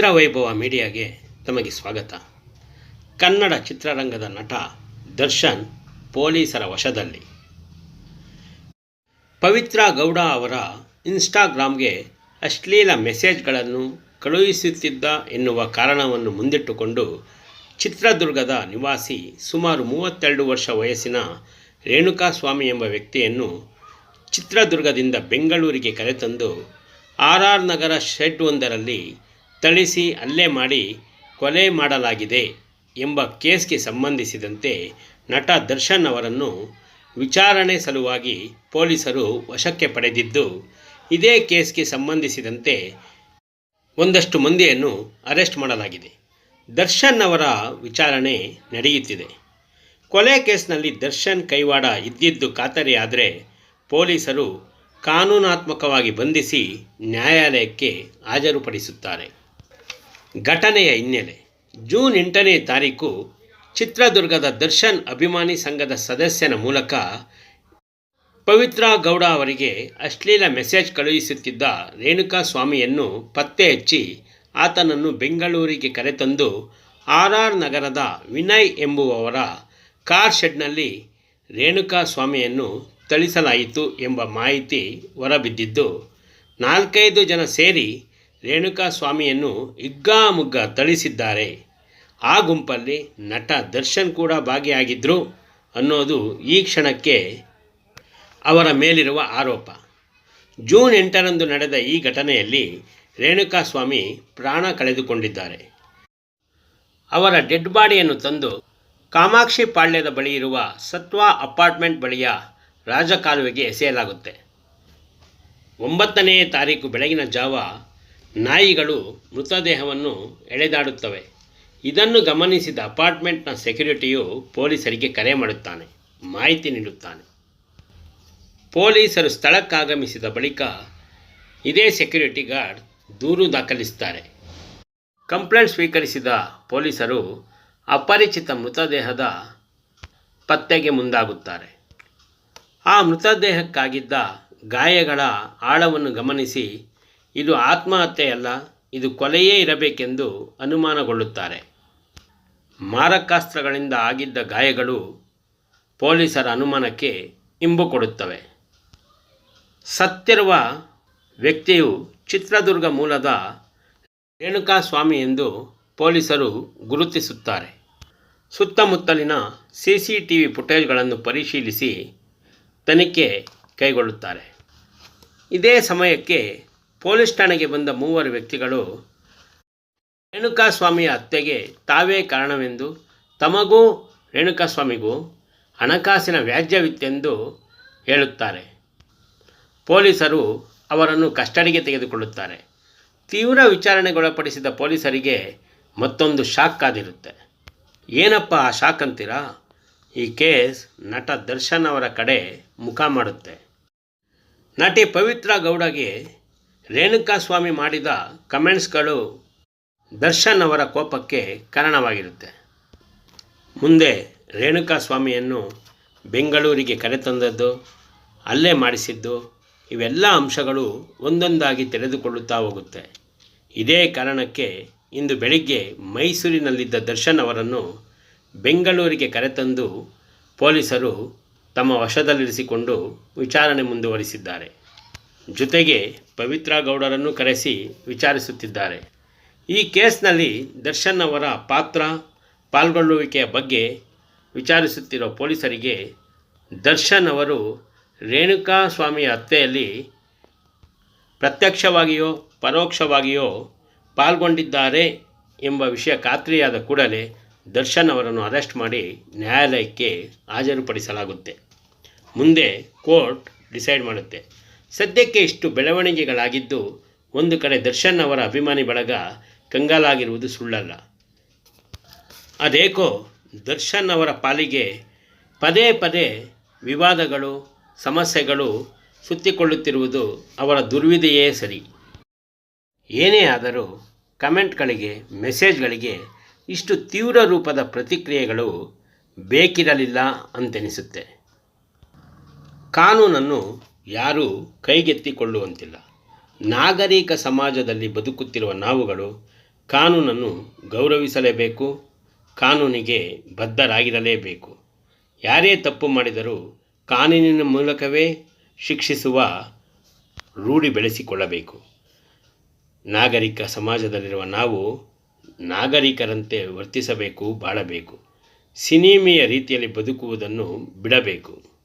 ಚಿತ್ರವೈಭವ ಮೀಡಿಯಾಗೆ ತಮಗೆ ಸ್ವಾಗತ. ಕನ್ನಡ ಚಿತ್ರರಂಗದ ನಟ ದರ್ಶನ್ ಪೊಲೀಸರ ವಶದಲ್ಲಿ. ಪವಿತ್ರ ಗೌಡ ಅವರ ಇನ್ಸ್ಟಾಗ್ರಾಮ್ಗೆ ಅಶ್ಲೀಲ ಮೆಸೇಜ್ಗಳನ್ನು ಕಳುಹಿಸುತ್ತಿದ್ದ ಎನ್ನುವ ಕಾರಣವನ್ನು ಮುಂದಿಟ್ಟುಕೊಂಡು ಚಿತ್ರದುರ್ಗದ ನಿವಾಸಿ ಸುಮಾರು ಮೂವತ್ತೆರಡು ವರ್ಷ ವಯಸ್ಸಿನ ರೇಣುಕಾಸ್ವಾಮಿ ಎಂಬ ವ್ಯಕ್ತಿಯನ್ನು ಚಿತ್ರದುರ್ಗದಿಂದ ಬೆಂಗಳೂರಿಗೆ ಕರೆತಂದು ಆರ್ ಆರ್ ನಗರ ಶೆಡ್ ಒಂದರಲ್ಲಿ ಥಳಿಸಿ ಹಲ್ಲೆ ಮಾಡಿ ಕೊಲೆ ಮಾಡಲಾಗಿದೆ ಎಂಬ ಕೇಸ್ಗೆ ಸಂಬಂಧಿಸಿದಂತೆ ನಟ ದರ್ಶನ್ ಅವರನ್ನು ವಿಚಾರಣೆ ಸಲುವಾಗಿ ಪೊಲೀಸರು ವಶಕ್ಕೆ ಪಡೆದಿದ್ದು, ಇದೇ ಕೇಸ್ಗೆ ಸಂಬಂಧಿಸಿದಂತೆ ಒಂದಷ್ಟು ಮಂದಿಯನ್ನು ಅರೆಸ್ಟ್ ಮಾಡಲಾಗಿದೆ. ದರ್ಶನ್ ಅವರ ವಿಚಾರಣೆ ನಡೆಯುತ್ತಿದೆ. ಕೊಲೆ ಕೇಸ್ನಲ್ಲಿ ದರ್ಶನ್ ಕೈವಾಡ ಇದ್ದಿದ್ದು ಖಾತರಿಯಾದರೆ ಪೊಲೀಸರು ಕಾನೂನಾತ್ಮಕವಾಗಿ ಬಂಧಿಸಿ ನ್ಯಾಯಾಲಯಕ್ಕೆ ಹಾಜರುಪಡಿಸುತ್ತಾರೆ. ಘಟನೆಯ ಹಿನ್ನೆಲೆ. ಜೂನ್ ಎಂಟನೇ ತಾರೀಕು ಚಿತ್ರದುರ್ಗದ ದರ್ಶನ್ ಅಭಿಮಾನಿ ಸಂಘದ ಸದಸ್ಯನ ಮೂಲಕ ಪವಿತ್ರ ಗೌಡ ಅವರಿಗೆ ಅಶ್ಲೀಲ ಮೆಸೇಜ್ ಕಳುಹಿಸುತ್ತಿದ್ದ ರೇಣುಕಾ ಸ್ವಾಮಿಯನ್ನು ಪತ್ತೆ ಹಚ್ಚಿ ಆತನನ್ನು ಬೆಂಗಳೂರಿಗೆ ಕರೆತಂದು ಆರ್ ಆರ್ ನಗರದ ವಿನಯ್ ಎಂಬುವವರ ಕಾರ್ ಶೆಡ್ನಲ್ಲಿ ರೇಣುಕಾ ಸ್ವಾಮಿಯನ್ನು ಥಳಿಸಲಾಯಿತು ಎಂಬ ಮಾಹಿತಿ ಹೊರಬಿದ್ದಿದ್ದು, ನಾಲ್ಕೈದು ಜನ ಸೇರಿ ರೇಣುಕಾ ಸ್ವಾಮಿಯನ್ನು ಹಿಗ್ಗಾಮುಗ್ಗ ಥಳಿಸಿದ್ದಾರೆ. ಆ ಗುಂಪಲ್ಲಿ ನಟ ದರ್ಶನ್ ಕೂಡ ಭಾಗಿಯಾಗಿದ್ದರು ಅನ್ನೋದು ಈ ಕ್ಷಣಕ್ಕೆ ಅವರ ಮೇಲಿರುವ ಆರೋಪ. ಜೂನ್ ಎಂಟರಂದು ನಡೆದ ಈ ಘಟನೆಯಲ್ಲಿ ರೇಣುಕಾ ಸ್ವಾಮಿ ಪ್ರಾಣ ಕಳೆದುಕೊಂಡಿದ್ದಾರೆ. ಅವರ ಡೆಡ್ ಬಾಡಿಯನ್ನು ತಂದು ಕಾಮಾಕ್ಷಿ ಪಾಳ್ಯದ ಬಳಿ ಇರುವ ಸತ್ವ ಅಪಾರ್ಟ್ಮೆಂಟ್ ಬಳಿಯ ರಾಜಕಾಲುವೆಗೆ ಎಸೆಯಲಾಗುತ್ತೆ. ಒಂಬತ್ತನೇ ತಾರೀಕು ಬೆಳಗಿನ ಜಾವ ನಾಯಿಗಳು ಮೃತದೇಹವನ್ನು ಎಳೆದಾಡುತ್ತವೆ. ಇದನ್ನು ಗಮನಿಸಿದ ಅಪಾರ್ಟ್ಮೆಂಟ್ನ ಸೆಕ್ಯುರಿಟಿಯು ಪೊಲೀಸರಿಗೆ ಕರೆ ಮಾಡುತ್ತಾನೆ, ಮಾಹಿತಿ ನೀಡುತ್ತಾನೆ. ಪೊಲೀಸರು ಸ್ಥಳಕ್ಕಾಗಮಿಸಿದ ಬಳಿಕ ಇದೇ ಸೆಕ್ಯುರಿಟಿ ಗಾರ್ಡ್ ದೂರು ದಾಖಲಿಸುತ್ತಾರೆ. ಕಂಪ್ಲೇಂಟ್ ಸ್ವೀಕರಿಸಿದ ಪೊಲೀಸರು ಅಪರಿಚಿತ ಮೃತದೇಹದ ಪತ್ತೆಗೆ ಮುಂದಾಗುತ್ತಾರೆ. ಆ ಮೃತದೇಹಕ್ಕಾಗಿದ್ದ ಗಾಯಗಳ ಆಳವನ್ನು ಗಮನಿಸಿ ಇದು ಆತ್ಮಹತ್ಯೆಯಲ್ಲ ಇದು ಕೊಲೆಯೇ ಇರಬೇಕೆಂದು ಅನುಮಾನಗೊಳ್ಳುತ್ತಾರೆ. ಮಾರಕಾಸ್ತ್ರಗಳಿಂದ ಆಗಿದ್ದ ಗಾಯಗಳು ಪೊಲೀಸರ ಅನುಮಾನಕ್ಕೆ ಇಂಬು ಕೊಡುತ್ತವೆ. ಸತ್ತಿರುವ ವ್ಯಕ್ತಿಯು ಚಿತ್ರದುರ್ಗ ಮೂಲದ ರೇಣುಕಾಸ್ವಾಮಿ ಎಂದು ಪೊಲೀಸರು ಗುರುತಿಸುತ್ತಾರೆ. ಸುತ್ತಮುತ್ತಲಿನ ಸಿ ಸಿ ಟಿ ವಿ ಫುಟೇಜ್ಗಳನ್ನು ಪರಿಶೀಲಿಸಿ ತನಿಖೆ ಕೈಗೊಳ್ಳುತ್ತಾರೆ. ಇದೇ ಸಮಯಕ್ಕೆ ಪೊಲೀಸ್ ಠಾಣೆಗೆ ಬಂದ ಮೂವರು ವ್ಯಕ್ತಿಗಳು, ರೇಣುಕಾಸ್ವಾಮಿಯ ಹತ್ಯೆಗೆ ತಾವೇ ಕಾರಣವೆಂದು, ತಮಗೂ ರೇಣುಕಾಸ್ವಾಮಿಗೂ ಹಣಕಾಸಿನ ವ್ಯಾಜ್ಯವಿತ್ತೆಂದು ಹೇಳುತ್ತಾರೆ. ಪೊಲೀಸರು ಅವರನ್ನು ಕಸ್ಟಡಿಗೆ ತೆಗೆದುಕೊಳ್ಳುತ್ತಾರೆ. ತೀವ್ರ ವಿಚಾರಣೆಗೊಳಪಡಿಸಿದ ಪೊಲೀಸರಿಗೆ ಮತ್ತೊಂದು ಶಾಕ್ ಕಾದಿರುತ್ತೆ. ಏನಪ್ಪ ಆ ಶಾಕ್ ಅಂತೀರಾ? ಈ ಕೇಸ್ ನಟ ದರ್ಶನ್ ಅವರ ಕಡೆ ಮುಖ ಮಾಡುತ್ತೆ. ನಟಿ ಪವಿತ್ರ ಗೌಡಗೆ ರೇಣುಕಾಸ್ವಾಮಿ ಮಾಡಿದ ಕಮೆಂಟ್ಸ್ಗಳು ದರ್ಶನ್ ಅವರ ಕೋಪಕ್ಕೆ ಕಾರಣವಾಗಿರುತ್ತೆ. ಮುಂದೆ ರೇಣುಕಾಸ್ವಾಮಿಯನ್ನು ಬೆಂಗಳೂರಿಗೆ ಕರೆತಂದದ್ದು ಅಲ್ಲೇ ಮಾಡಿಸಿದ್ದು, ಇವೆಲ್ಲ ಅಂಶಗಳು ಒಂದೊಂದಾಗಿ ತೆರೆದುಕೊಳ್ಳುತ್ತಾ ಹೋಗುತ್ತೆ. ಇದೇ ಕಾರಣಕ್ಕೆ ಇಂದು ಬೆಳಿಗ್ಗೆ ಮೈಸೂರಿನಲ್ಲಿದ್ದ ದರ್ಶನ್ ಅವರನ್ನು ಬೆಂಗಳೂರಿಗೆ ಕರೆತಂದು ಪೊಲೀಸರು ತಮ್ಮ ವಶದಲ್ಲಿರಿಸಿಕೊಂಡು ವಿಚಾರಣೆ ಮುಂದುವರಿಸಿದ್ದಾರೆ. ಜೊತೆಗೆ ಪವಿತ್ರ ಗೌಡರನ್ನು ಕರೆಸಿ ವಿಚಾರಿಸುತ್ತಿದ್ದಾರೆ. ಈ ಕೇಸ್ನಲ್ಲಿ ದರ್ಶನ್ ಅವರ ಪಾತ್ರ, ಪಾಲ್ಗೊಳ್ಳುವಿಕೆಯ ಬಗ್ಗೆ ವಿಚಾರಿಸುತ್ತಿರುವ ಪೊಲೀಸರಿಗೆ ದರ್ಶನ್ ಅವರು, ರೇಣುಕಾ ಸ್ವಾಮಿಯ ಹತ್ಯೆಯಲ್ಲಿ ಪ್ರತ್ಯಕ್ಷವಾಗಿಯೋ, ಪರೋಕ್ಷವಾಗಿಯೋ ಪಾಲ್ಗೊಂಡಿದ್ದಾರೆ ಎಂಬ ವಿಷಯ ಖಾತ್ರಿಯಾದ ಕೂಡಲೇ ದರ್ಶನ್ ಅವರನ್ನು ಅರೆಸ್ಟ್ ಮಾಡಿ ನ್ಯಾಯಾಲಯಕ್ಕೆ ಹಾಜರುಪಡಿಸಲಾಗುತ್ತೆ. ಮುಂದೆ ಕೋರ್ಟ್ ಡಿಸೈಡ್ ಮಾಡುತ್ತೆ. ಸದ್ಯಕ್ಕೆ ಇಷ್ಟು ಬೆಳವಣಿಗೆಗಳಾಗಿದ್ದು ಒಂದು ಕಡೆ ದರ್ಶನ್ ಅವರ ಅಭಿಮಾನಿ ಬಳಗ ಕಂಗಾಲಾಗಿರುವುದು ಸುಳ್ಳಲ್ಲ. ಅದೇಕೋ ದರ್ಶನ್ ಅವರ ಪಾಲಿಗೆ ಪದೇ ಪದೇ ವಿವಾದಗಳು, ಸಮಸ್ಯೆಗಳು ಸುತ್ತಿಕೊಳ್ಳುತ್ತಿರುವುದು ಅವರ ದುರ್ವಿದೆಯೇ ಸರಿ. ಏನೇ ಆದರೂ ಕಮೆಂಟ್ಗಳಿಗೆ, ಮೆಸೇಜ್ಗಳಿಗೆ ಇಷ್ಟು ತೀವ್ರ ರೂಪದ ಪ್ರತಿಕ್ರಿಯೆಗಳು ಬೇಕಿರಲಿಲ್ಲ ಅಂತೆನಿಸುತ್ತೆ. ಕಾನೂನನ್ನು ಯಾರೂ ಕೈಗೆತ್ತಿಕೊಳ್ಳುವಂತಿಲ್ಲ. ನಾಗರಿಕ ಸಮಾಜದಲ್ಲಿ ಬದುಕುತ್ತಿರುವ ನಾವುಗಳು ಕಾನೂನನ್ನು ಗೌರವಿಸಲೇಬೇಕು, ಕಾನೂನಿಗೆ ಬದ್ಧರಾಗಿರಲೇಬೇಕು. ಯಾರೇ ತಪ್ಪು ಮಾಡಿದರೂ ಕಾನೂನಿನ ಮೂಲಕವೇ ಶಿಕ್ಷಿಸುವ ರೂಢಿ ಬೆಳೆಸಿಕೊಳ್ಳಬೇಕು. ನಾಗರಿಕ ಸಮಾಜದಲ್ಲಿರುವ ನಾವು ನಾಗರಿಕರಂತೆ ವರ್ತಿಸಬೇಕು, ಬಾಳಬೇಕು. ಸಿನಿಮೆಯ ರೀತಿಯಲ್ಲಿ ಬದುಕುವುದನ್ನು ಬಿಡಬೇಕು.